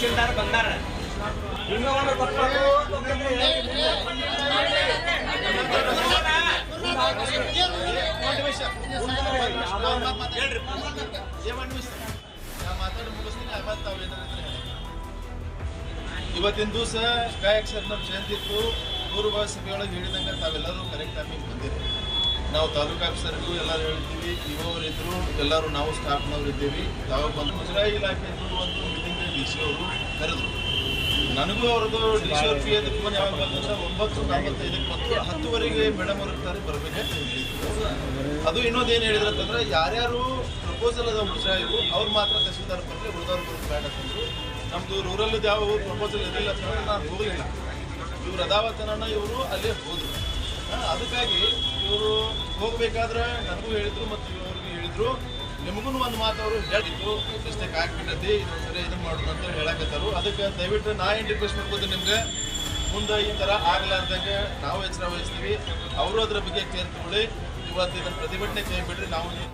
ತಹಶೀಲ್ದಾರ್ ಬಂದಾರ. ಇವತ್ತಿನ ದಿವಸ ಗಾಯಕ್ ಸರ್ ನಮ್ಮ ಜಯಂತಿ ಇತ್ತು. ಪೂರ್ವ ಸಭೆಯೊಳಗೆ ಹೇಳಿದಂಗೆ ತಾವೆಲ್ಲರೂ ಕರೆಕ್ಟ್ ಟೈಮಿಗೆ ಬಂದಿರಿ. ನಾವು ತಾಲೂಕು ಆಫೀಸರ್ಗೂ ಎಲ್ಲರೂ ಹೇಳ್ತೀವಿ ಇವರು ಇದ್ರು ಎಲ್ಲರೂ ನಾವು ಸ್ಟಾಫ್ನವ್ರು ಇದ್ದೀವಿ. ತಾವು ಬಂದು ಮುಜರಾಯಿ ಇಲಾಖೆದು ಒಂದು ಡಿ ಸಿ ಅವರು ಕರೆದ್ರು. ನನಗೂ ಅವ್ರದ್ದು ಡಿ ಸಿ ಅವ್ರ ಅದಕ್ಕೆ ಫೋನ್ ಯಾವಾಗ ಬಂತಂದ್ರೆ ಒಂಬತ್ತು, ನಲವತ್ತೈದಕ್ಕೆ ಬಂತು. ಹತ್ತುವರೆಗೆ ಮೇಡಮ್ ಅವ್ರು ಇರ್ತಾರೆ ಬರಬೇಕಂತ ಅದು ಇನ್ನೊಂದು ಏನು ಹೇಳಿದ್ರು ಅಂತಂದ್ರೆ, ಯಾರ್ಯಾರು ಪ್ರಪೋಸಲ್ ಅದ ಮುಜರಾಯಿವು ಅವ್ರು ಮಾತ್ರ ತಹಸೀಲ್ದಾರ್ ಬರಲಿ ಉಳಿದವ್ರು ಬರೋದು ಬೇಡ ಅಂತಂದ್ರು ನಮ್ಮದು ರೂರಲ್ ಯಾವ ಪ್ರಪೋಸಲ್ ಇರಲಿಲ್ಲ ಅಂತಂದ್ರೆ ನಾನು ಹೋಗಲಿಲ್ಲ. ಇವ್ರು ಅದಾವತನ ಇವರು ಅಲ್ಲೇ ಹೋದ್ರು. ಅದಕ್ಕಾಗಿ ಇವರು ಹೋಗಬೇಕಾದ್ರೆ ನನಗೂ ಹೇಳಿದ್ರು ಮತ್ತು ಇವ್ರಿಗೂ ಹೇಳಿದ್ರು. ನಿಮಗೂ ಒಂದು ಮಾತು ಅವರು ಹೇಳಿದ್ರು ಮಿಸ್ಟೇಕ್ ಆಗ್ಬಿಟ್ಟೈತಿ ಇದು ಸರಿ ಇದನ್ನ ಮಾಡೋದು ಅಂತ ಹೇಳಕತ್ತಾರು. ಅದಕ್ಕೆ ದಯವಿಟ್ಟು ನಾ ಏನು ರಿಕ್ವೆಸ್ಟ್ ಮಾಡ್ಬೋದು ನಿಮ್ಗೆ? ಮುಂದೆ ಈ ಥರ ಆಗಲಾರ್ದಂಗೆ ನಾವು ಎಚ್ಚರ ವಹಿಸ್ತೀವಿ. ಅವರು ಅದ್ರ ಬಗ್ಗೆ ಕೇರ್ ತಗೊಳ್ಳಿ ಇವತ್ತು ಇದನ್ನು ಪ್ರತಿಭಟನೆ ಕೈ ನಾವು